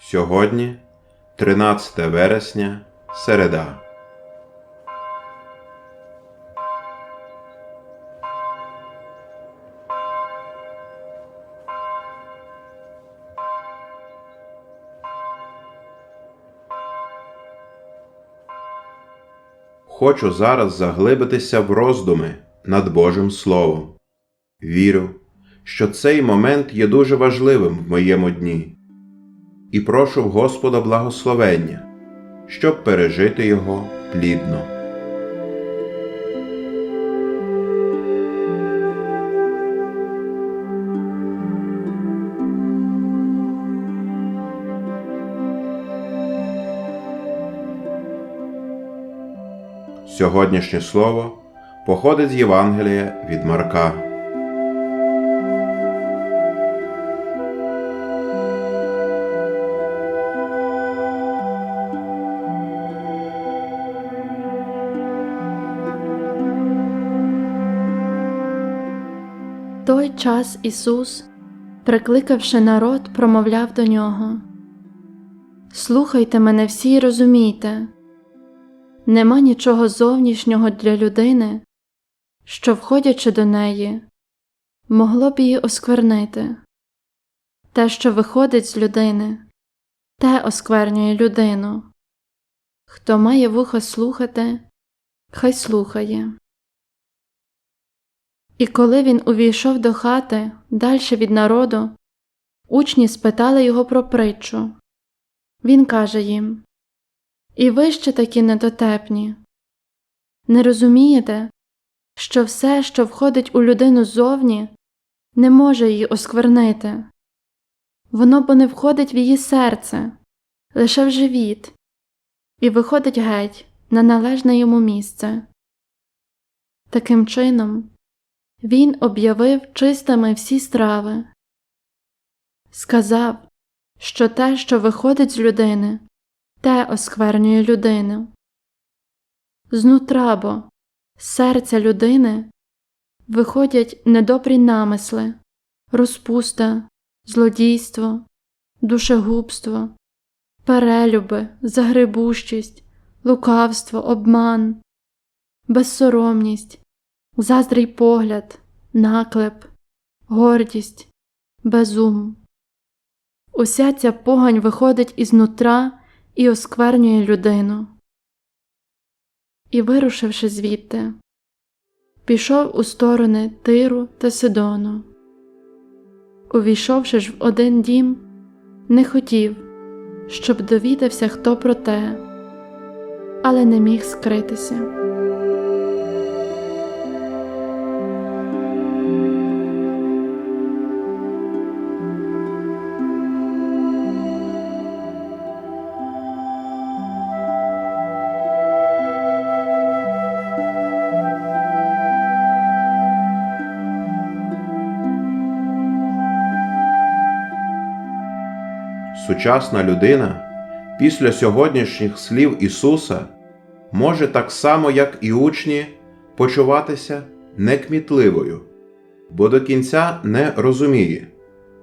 Сьогодні 13 вересня, середа. Хочу зараз заглибитися в роздуми над Божим Словом. Вірю, що цей момент є дуже важливим в моєму дні, і прошу в Господа благословення, щоб пережити його плідно. Сьогоднішнє слово походить з Євангелія від Марка. Той час Ісус, прикликавши народ, промовляв до нього Слухайте мене всі й розумійте, нема нічого зовнішнього для людини, що, входячи до неї, могло б її осквернити. Те, що виходить з людини, те осквернює людину. Хто має вухо слухати, хай слухає. І коли він увійшов до хати дальше від народу, учні спитали його про притчу. Він каже їм І ви ще такі недотепні. Не розумієте, що все, що входить у людину ззовні, не може її осквернити. Воно бо не входить в її серце, лише в живіт, і виходить геть на належне йому місце. Таким чином, він об'явив чистими всі страви, сказав, що те, що виходить з людини, те осквернює людину. Знутра бо, серця людини виходять недобрі намисли, розпуста, злодійство, душегубство, перелюби, загребущість, лукавство, обман, безсоромність заздрий погляд, наклеп, гордість, безум. Уся ця погань виходить із нутра і осквернює людину. І, вирушивши звідти, пішов у сторони Тиру та Сидону. Увійшовши ж в один дім, не хотів, щоб довідався хто про те, але не міг скритися. Сучасна людина після сьогоднішніх слів Ісуса може так само, як і учні, почуватися некмітливою, бо до кінця не розуміє,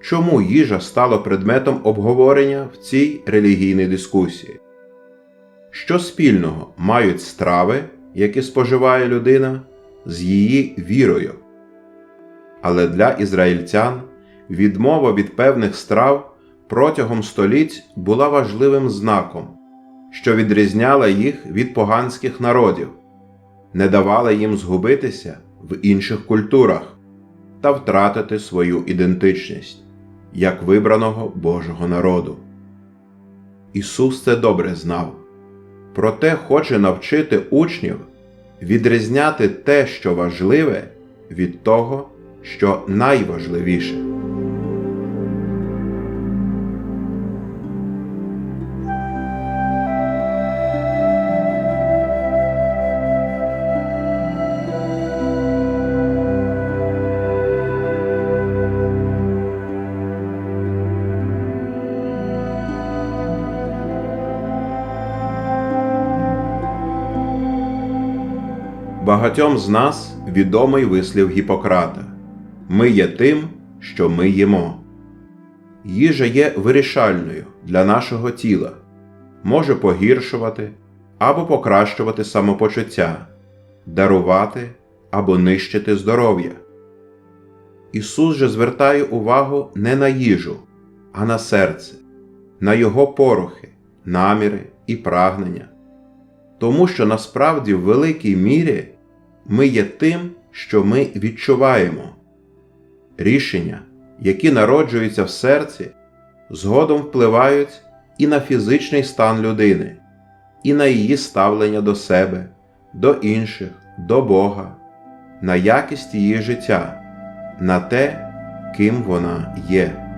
чому їжа стала предметом обговорення в цій релігійній дискусії. Що спільного мають страви, які споживає людина, з її вірою. Але для ізраїльтян відмова від певних страв протягом століть була важливим знаком, що відрізняла їх від поганських народів, не давала їм згубитися в інших культурах та втратити свою ідентичність як вибраного Божого народу. Ісус це добре знав, проте хоче навчити учнів відрізняти те, що важливе, від того, що найважливіше. Багатьом з нас відомий вислів Гіппократа Ми є тим, що ми їмо. Їжа є вирішальною, для нашого тіла, може погіршувати або покращувати самопочуття, дарувати або нищити здоров'я. Ісус же звертає увагу не на їжу, а на серце, на його порохи, наміри і прагнення. Тому що насправді в великій мірі ми є тим, що ми відчуваємо. Рішення, які народжуються в серці, згодом впливають і на фізичний стан людини, і на її ставлення до себе, до інших, до Бога, на якість її життя, на те, ким вона є.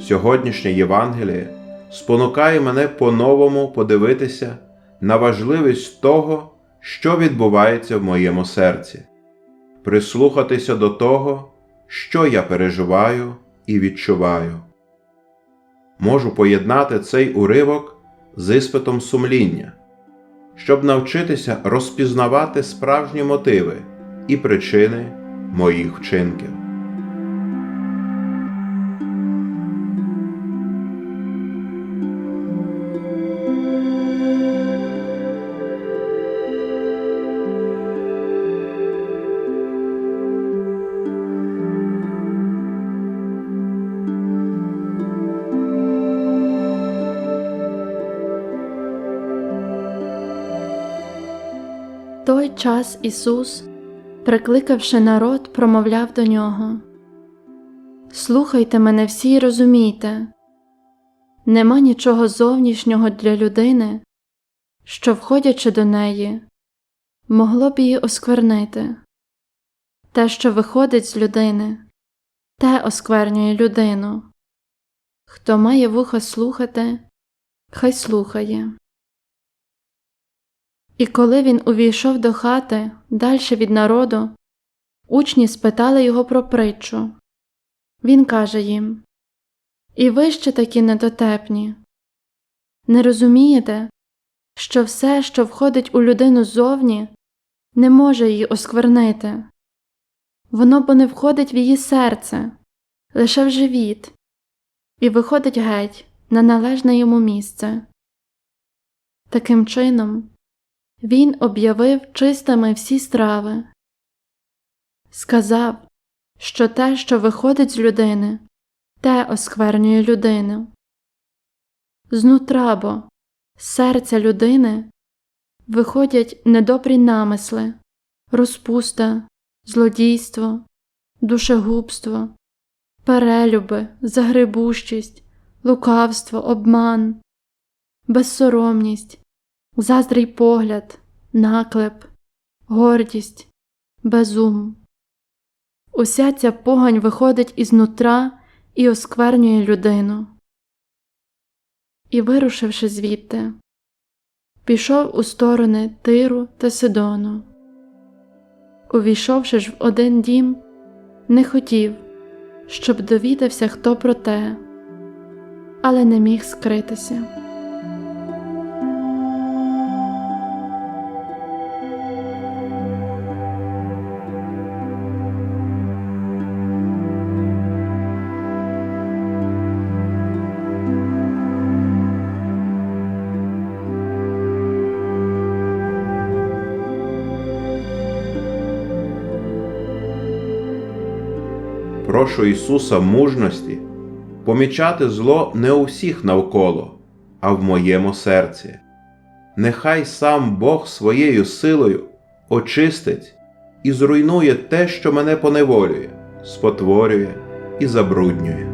Сьогоднішнє Євангеліє спонукає мене по-новому подивитися на важливість того, що відбувається в моєму серці, прислухатися до того, що я переживаю і відчуваю. Можу поєднати цей уривок з іспитом сумління, щоб навчитися розпізнавати справжні мотиви і причини моїх вчинків. Той час Ісус, прикликавши народ, промовляв до нього Слухайте мене всі й розумійте, нема нічого зовнішнього для людини, що, входячи до неї, могло б її осквернити. Те, що виходить з людини, те осквернює людину. Хто має вуха слухати, хай слухає. І коли він увійшов до хати дальше від народу, учні спитали його про притчу. Він каже їм І ви ще такі недотепні. Не розумієте, що все, що входить у людину ззовні, не може її осквернити. Воно бо не входить в її серце, лише в живіт, і виходить геть на належне йому місце. Таким чином, він об'явив чистими всі страви, сказав, що те, що виходить з людини, те осквернює людину. Знутра бо, серця людини виходять недобрі намисли, розпуста, злодійство, душегубство, перелюби, загребущість, лукавство, обман, безсоромність заздрий погляд, наклеп, гордість, безум. Уся ця погань виходить із нутра і осквернює людину. І, вирушивши звідти, пішов у сторони Тиру та Сидону. Увійшовши ж в один дім, не хотів, щоб довідався хто про те, але не міг скритися. Прошу Ісуса мужності помічати зло не у всіх навколо, а в моєму серці. Нехай сам Бог своєю силою очистить і зруйнує те, що мене поневолює, спотворює і забруднює.